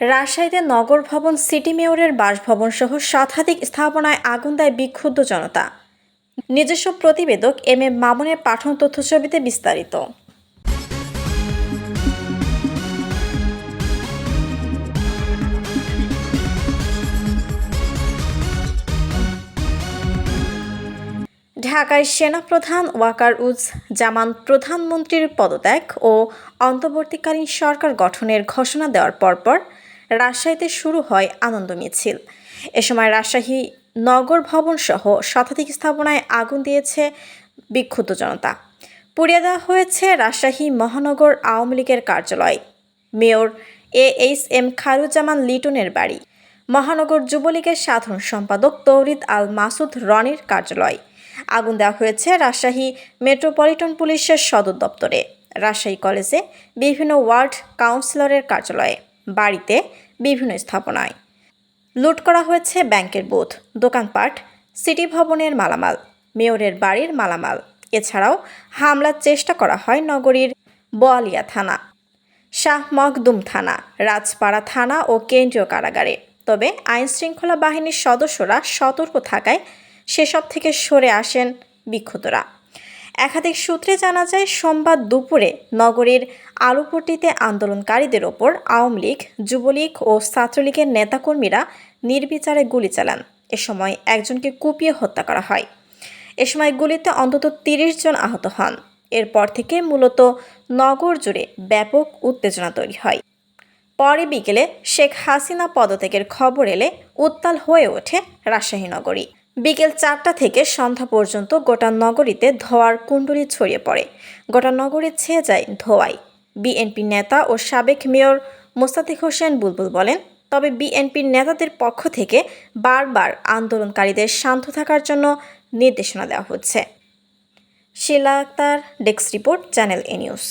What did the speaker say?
রাজশাহীতে নগর ভবন, সিটি মেয়রের বাসভবন সহ শতাধিক স্থাপনায় আগুন দেয় বিক্ষুব্ধ জনতা। নিজস্ব প্রতিবেদক এম এ মামুনের পাঠন তথ্যছবিতে বিস্তারিত। ঢাকায় সেনাপ্রধান ওয়াকার উজ জামান প্রধানমন্ত্রীর পদত্যাগ ও অন্তর্বর্তীকালীন সরকার গঠনের ঘোষণা দেওয়ার পরপর রাজশাহীতে শুরু হয় আনন্দ মিছিল। এ সময় রাজশাহী নগর ভবন সহ শতাধিক স্থাপনায় আগুন দিয়েছে বিক্ষুব্ধ জনতা। পুড়িয়ে দেওয়া হয়েছে রাজশাহী মহানগর আওয়ামী লীগের কার্যালয়। Mayor A H M Khairuzzaman লিটনের বাড়ি। মহানগর যুবলীগের সাধারণ সম্পাদক তৌরিদ আল মাসুদ রনির কার্যালয়। আগুন দেওয়া হয়েছে রাজশাহী মেট্রোপলিটন পুলিশের সদর দপ্তরে। রাজশাহী কলেজে বিভিন্ন ওয়ার্ড কাউন্সিলরের কার্যালয়ে। বাড়িতে বিভিন্ন স্থাপনায়। লুট করা হয়েছে ব্যাংকের বুথ, দোকানপাট, সিটি ভবনের মালামাল, মেয়রের বাড়ির মালামাল। এছাড়াও হামলার চেষ্টা করা হয় নগরীর বোয়ালিয়া থানা, শাহ মখদুম থানা, রাজপাড়া থানা ও কেন্দ্রীয় কারাগারে। তবে আইনশৃঙ্খলা বাহিনীর সদস্যরা সতর্ক থাকায় সেসব থেকে সরে আসেন বিক্ষুব্ধরা। একাধিক সূত্রে জানা যায়, সোমবার দুপুরে নগরীর আলুপট্টিতে আন্দোলনকারীদের ওপর আওয়ামী লীগ, যুবলীগ ও ছাত্রলীগের নেতাকর্মীরা নির্বিচারে গুলি চালান। এ সময় একজনকে কুপিয়ে হত্যা করা হয়। এ সময় গুলিতে অন্তত তিরিশ জন আহত হন। এরপর থেকে মূলত নগর জুড়ে ব্যাপক উত্তেজনা তৈরি হয়। পরে বিকেলে শেখ হাসিনা পদত্যাগের খবর এলে উত্তাল হয়ে ওঠে রাজশাহী নগরী। বিকেল চারটা থেকে সন্ধ্যা পর্যন্ত গোটা নগরীতে ধোয়ার কুণ্ডলি ছড়িয়ে পড়ে। গোটা নগরী ছেয়ে যায় ধোয়ায় বিএনপি নেতা ও সাবেক মেয়র মোস্তাদিক হোসেন বুলবুল বলেন, তবে বিএনপির নেতাদের পক্ষ থেকে বারবার আন্দোলনকারীদের শান্ত থাকার জন্য নির্দেশনা দেওয়া হচ্ছে। Shila Akter desk report, channel A news.